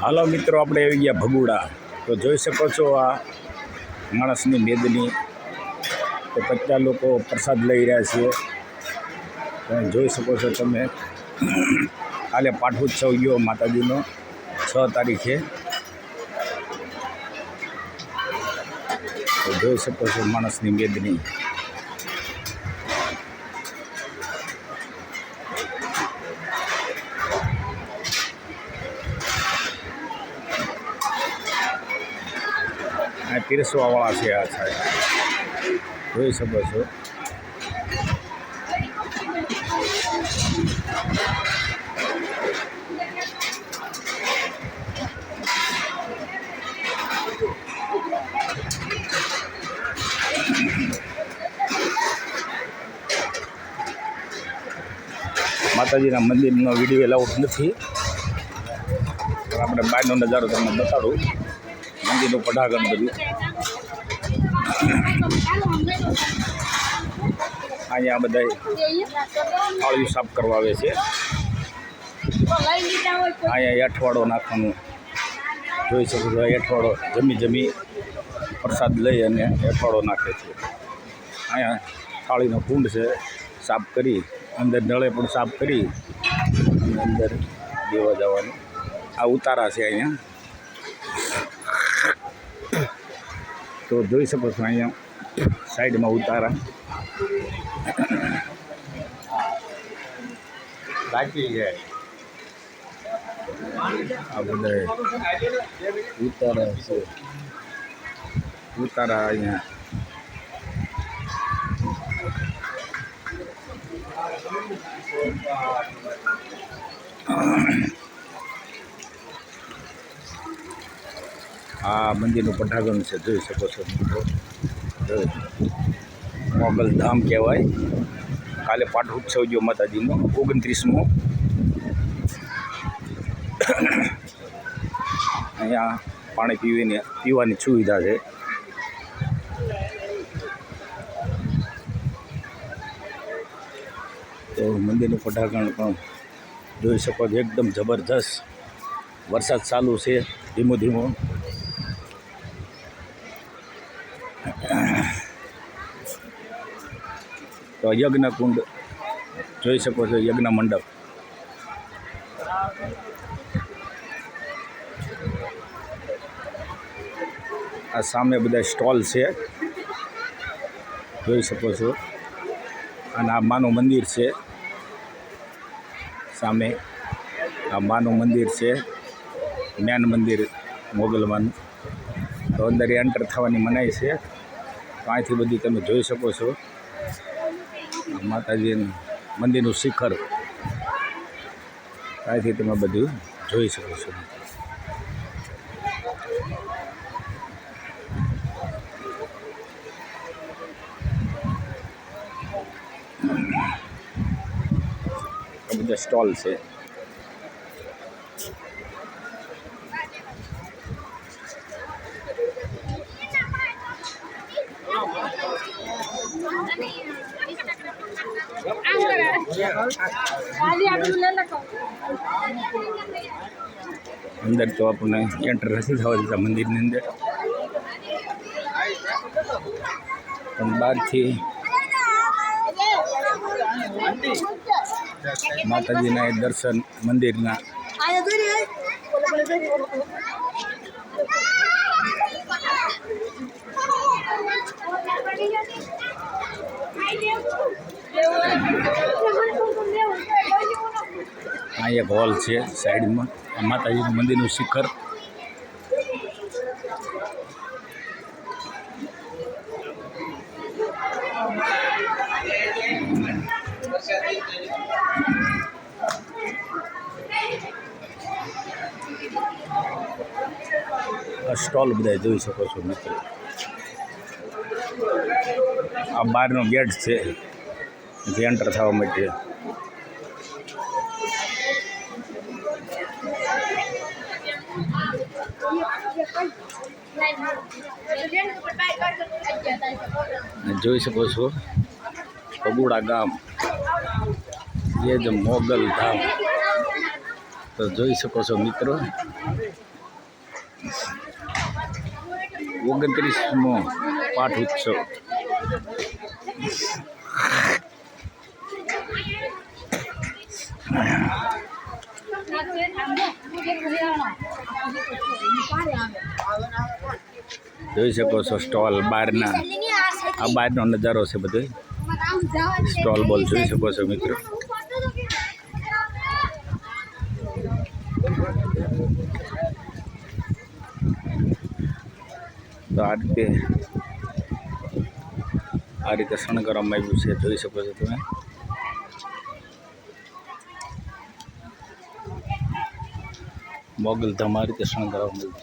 હાલો મિત્રો, આપણે આવી ગયા ભગુડા. તો જોઈ શકો છો આ માણસની મેદની. તો કેટલા લોકો પ્રસાદ લઈ રહ્યા છે. તમે જોઈ શકો છો તમે. કાલે પાઠોત્સવ ગયો માતાજીનો, છ તારીખે. તો જોઈ શકો છો માણસની મેદની. પીરસવાવાળા છે આ સાહેબ. જોઈ શકો છો. માતાજીના મંદિરનો વીડિયો એલાઉડ નથી. પણ આપણે બહારનો નજારો તમને બતાડું. મંદિરનું પઢાગણ બધું. અહીંયા બધા થાળીઓ સાફ કરવા આવે છે. અહીંયા અઠવાડો નાખવાનું જોઈ શકો છો. અઠવાડો જમી જમી પ્રસાદ લઈ અને અઠવાડો નાખે છે. અહીંયા થાળીનો કુંડ છે, સાફ કરી, અંદર નળે પણ સાફ કરી, અને અંદર દેવા જવાનું. આ ઉતારા છે અહીંયા. તો જોઈ શકો છો અહીંયા સાઈડમાં ઉતારા બાકી છે આ બધા ઉતારા છે ઉતારા અહીંયા આ મંદિરનું પટાગણ છે જોઈ શકો છો મિત્રો. જોઈ. મોગલ કહેવાય. કાલે પાઠ ઉત્સવ ગયો માતાજીનો, ઓગણત્રીસમો. અહીંયા પાણી પીવીને, પીવાની સુવિધા છે. તો મંદિરનું ફટાકણ પણ જોઈ શકો છો, એકદમ જબરજસ્ત. વરસાદ ચાલુ છે, ધીમો ધીમો. તો યજ્ઞ કુંડ જોઈ શકો છો, યજ્ઞ મંડપ. આ સામે બધા સ્ટોલ છે. જોઈ શકો છો. અને આ માનું મંદિર છે. સામે આ માનું મંદિર છે. જ્ઞાન મંદિર મોગલમાનું તો અંદર એન્ટર થવાની મનાઈ છે. તો અહીંથી બધી તમે જોઈ શકો છો. માતાજીનું મંદિરનું શિખર. અહીંથી તમે બધું જોઈ શકો છો. બધા સ્ટોલ છે. અંદર તો આપણને એન્ટર નથી થવા દેતા મંદિરની અંદર. પણ બહારથી માતાજીના એ દર્શન મંદિરના આ એક હોલ છે સાઈડમાં. માતાજીનું મંદિરનું શિખર. સ્ટોલ બધા જોઈ શકો છો મિત્રો. આ બહારનો ગેટ છે. જે એન્ટર થવા માટે જોઈ શકો છો, પગુડા ગામ એ જ મોગલ ધામ. તો જોઈ શકો છો મિત્રો, ઓગણત્રીસમો પાઠ ઉત્સવ. જોઈ શકો છો સ્ટોલ બહારના આ બહારનો નજારો છે બધો સ્ટોલ બોલ જોઈ શકો છો મિત્રો. તો આ રીતે આ રીતે શણગારવામાં આવ્યું છે, જોઈ શકો છો તમે. મોગલ ધમા રીતે શણગારવા મળ્યું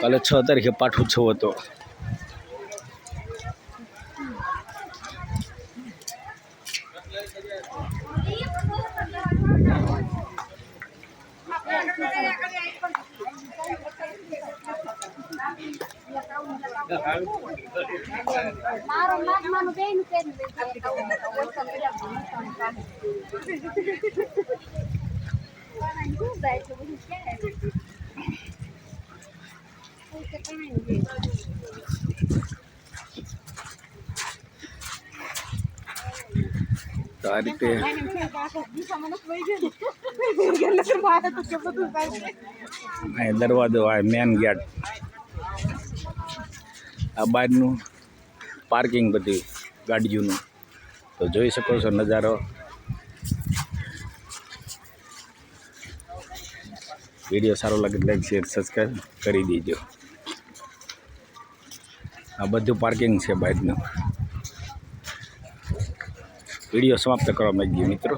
કાલે છ તારીખે પાઠ ઉત્સવ હતો. મારો માગવાનું બેન આ રીતે દરવાજો આ મેન ગેટ આ બહારનું પાર્કિંગ બધી ગાડીઓનું. તો જોઈ શકો છો નજારો. વીડિયો સારો લાગે લાઈક શેર સબસ્ક્રાઈબ કરી દેજો. આ બધું પાર્કિંગ છે બાઇકનું વીડિયો સમાપ્ત કરવા માંગીએ મિત્રો.